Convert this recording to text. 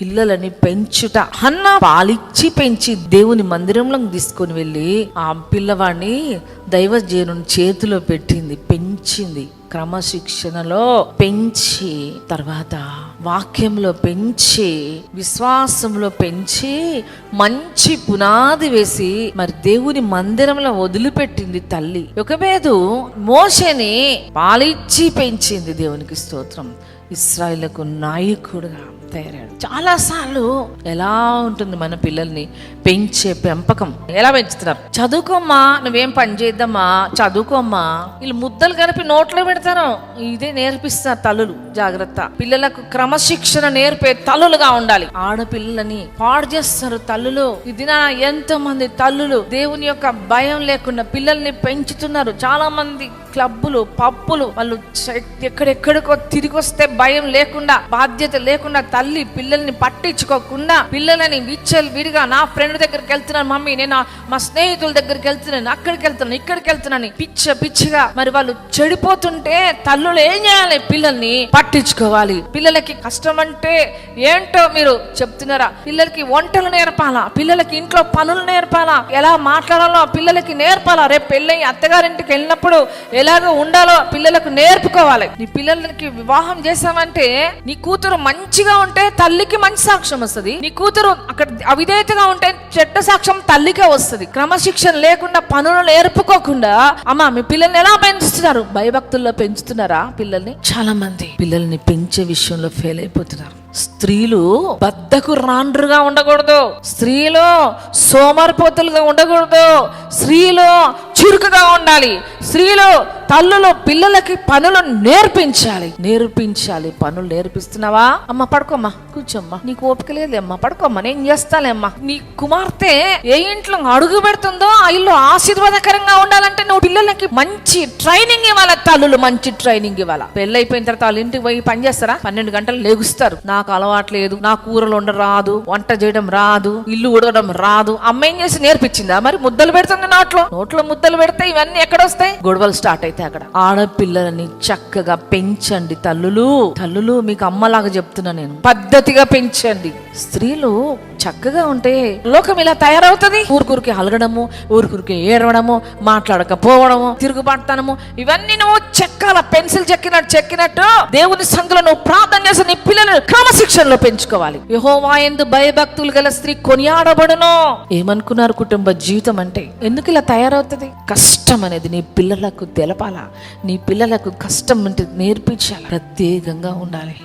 పిల్లలని పెంచుట. అన్న పాలిచ్చి పెంచి దేవుని మందిరంలో తీసుకొని వెళ్ళి ఆ పిల్లవాడిని దైవజనుని చేతిలో పెట్టింది పెంచింది. క్రమశిక్షణలో పెంచి తర్వాత వాక్యంలో పెంచి విశ్వాసంలో పెంచి మంచి పునాది వేసి మరి దేవుని మందిరంలో వదిలిపెట్టింది తల్లి. ఒకవేదు మోషని పాలిచ్చి పెంచింది దేవునికి స్తోత్రం. ఇస్రాయిలకు నాయకుడుగా తయారాడు చాలాసార్లు ఎలా ఉంటుంది మన పిల్లల్ని పెంచే పెంపకం? ఎలా పెంచుతున్నారు? చదువుకోమ్మా నువ్వేం పని చేద్దామా చదువుకోమ్మా. వీళ్ళు ముద్దలు కలిపి నోట్లో పెడతారు. ఇదే నేర్పిస్తారు తల్లులు జాగ్రత్త. పిల్లలకు క్రమశిక్షణ నేర్పే తల్లులుగా ఉండాలి. ఆడపిల్లలని పాడు చేస్తారు తల్లులు. ఇది నా ఎంతో మంది తల్లులు దేవుని యొక్క భయం లేకుండా పిల్లల్ని పెంచుతున్నారు. చాలా మంది క్లబ్బులు పప్పులు వాళ్ళు ఎక్కడెక్కడికో తిరిగి వస్తే భయం లేకుండా బాధ్యత లేకుండా తల్లి పిల్లల్ని పట్టించుకోకుండా పిల్లలని విచ్చల్ విడిగా నా ఫ్రెండ్ దగ్గరికి వెళ్తున్నాను మమ్మీ నేను మా స్నేహితుల దగ్గరికి వెళ్తున్నాను అక్కడికి వెళ్తున్నాను ఇక్కడికి వెళ్తున్నాను పిచ్చ పిచ్చిగా మరి వాళ్ళు చెడిపోతుంటే తల్లులు ఏం చేయాలి? పిల్లల్ని పట్టించుకోవాలి. పిల్లలకి కష్టం అంటే ఏంటో మీరు చెప్తున్నారా? పిల్లలకి వంటలు నేర్పాలా? పిల్లలకి ఇంట్లో పనులు నేర్పాలా? ఎలా మాట్లాడాలో పిల్లలకి నేర్పాలా? రేపు పెళ్ళి అత్తగారింటికి వెళ్ళినప్పుడు ఎలాగో ఉండాలో పిల్లలకు నేర్పుకోవాలి. నీ పిల్లలకి వివాహం చేసి చేసావంటే నీ కూతురు మంచిగా ఉంటే తల్లికి మంచి సాక్ష్యం వస్తుంది. నీ కూతురు అక్కడ అవిధేయతగా ఉంటే చెడ్డ సాక్ష్యం తల్లికే వస్తుంది. క్రమశిక్షణ లేకుండా పనులు నేర్పుకోకుండా అమ్మ మీ పిల్లల్ని ఎలా పెంచుతున్నారు? భయభక్తుల్లో పెంచుతున్నారా పిల్లల్ని? చాలా మంది. పిల్లల్ని పెంచే విషయంలో ఫెయిల్ అయిపోతున్నారు. స్త్రీలు బద్దకు రాండ్రుగా ఉండకూడదు. స్త్రీలు సోమరిపోతులుగా ఉండకూడదు. స్త్రీలు చురుకుగా ఉండాలి. స్త్రీలు తల్లులు పిల్లలకి పనులు నేర్పించాలి. నేర్పించాలి పనులు నేర్పిస్తున్నావా? అమ్మ పడుకోమ్మా. కూర్చోమ్మా. నీకు ఓపిక లేదమ్మా. పడుకోమ్మా. నేను చేస్తాలేమ్మా. నీ కుమార్తె ఏ ఇంట్లో అడుగు పెడుతుందో ఆ ఇల్లు ఆశీర్వాదకరంగా ఉండాలంటే నువ్వు పిల్లలకి మంచి ట్రైనింగ్ ఇవ్వాలి? తల్లులు మంచి ట్రైనింగ్ ఇవ్వాలి? పెళ్ళైపోయిన తర్వాత వాళ్ళు ఇంటికి పోయి పని చేస్తారా? పన్నెండు గంటలు లేగుస్తారు. నాకు అలవాటు లేదు. నా కూరలు వండ రాదు వంట చేయడం రాదు. ఇల్లు ఉడవడం రాదు. అమ్మ ఏం చేసి నేర్పించిందా? మరి ముద్దలు పెడుతుంది నోట్లో. నోట్లో ముద్దలు పెడితే ఇవన్నీ ఎక్కడ వస్తాయి గొడవలు స్టార్ట్ అయితే అక్కడ. ఆడపిల్లలని చక్కగా పెంచండి తల్లులు. తల్లులు మీకు అమ్మలాగా చెప్తున్నా నేను. పద్ధతిగా పెంచండి. స్త్రీలు చక్కగా ఉంటే లోకం ఇలా తయారవుతుంది. ఊరుకురికి అలగడము ఊరుకురికి ఏడవడము మాట్లాడకపోవడము తిరుగుబాటుతనము ఇవన్నీ నువ్వు చెక్కాల పెన్సిల్ చెక్కినట్టు చెక్కినట్టు దేవుని సంఘంలో నువ్వు ప్రార్థన చేసి నీ పిల్లలను క్రమశిక్షణలో పెంచుకోవాలి. యహోవా ఎందు భయభక్తులు గల స్త్రీ కొనియాడబడును. ఏమనుకున్నారు కుటుంబ జీవితం అంటే? ఎందుకు ఇలా తయారవుతుంది? కష్టం అనేది నీ పిల్లలకు తెలపాలా? నీ పిల్లలకు కష్టం అంటే నేర్పించాలి? ప్రత్యేకంగా ఉండాలి.